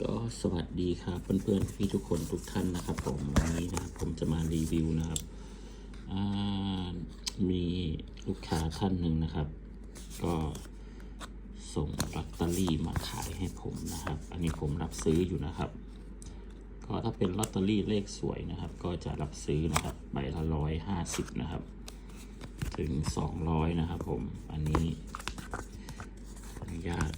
ก็สวัสดีครับเพื่อนๆพี่ทุกคนทุกท่านนะครับ ผมวันนี้นะครับผมจะมารีวิวนะครับมีลูกค้าท่านหนึ่งนะครับ ก็ส่งลอตเตอรี่มาขายให้ผมนะครับ อันนี้ผมรับซื้ออยู่นะครับ ก็ถ้าเป็นลอตเตอรี่เลขสวยนะครับ ก็จะรับซื้อนะครับใบละร้อยห้าสิบนะครับ ถึงสองร้อยนะครับ ผมอันนี้ขออนุญาต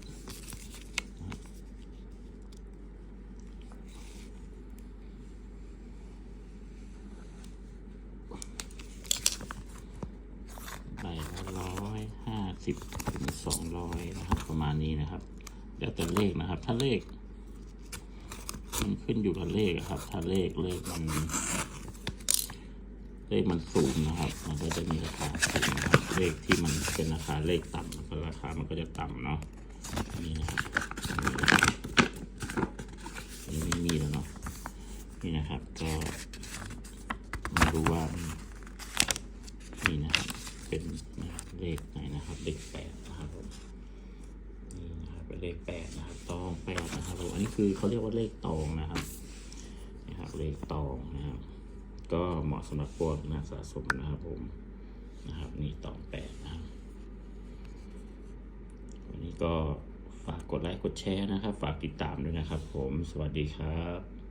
ใบละร้อย ห้าสิบถึงสองร้อยนะครับ ประมาณนี้นะครับเดี๋ยวแต่เลขนะครับ ถ้าเลข มันขึ้นอยู่กับเลขครับ ถ้าเลขเลขมัน เลขมันสูงนะครับ มันก็จะมีราคาสูงนะครับเลขที่มันเป็นราคาเลขต่ำก็ราคามันก็จะต่ำเนาะนี่นะครับอันนี้ไม่มีแล้วเนาะนี่นะครับ ก็มาดูว่านี่นะครับเป็น เลขไหนนะครับเลขแปดนะครับผมนี่นะครับเป็นเลขแปดนะครับตองแปดนะครับผมอันนี้คือเขาเรียกว่าเลขตองนะครับนะครับเลขตองนะครับ ก็เหมาะสำหรับพวกนักสะสมนะครับผมนะครับนี่ตองแปดนะครับวันนี้ก็ฝากกดไลค์กดแชร์นะครับ ฝากติดตามด้วยนะครับ ผมสวัสดีครับ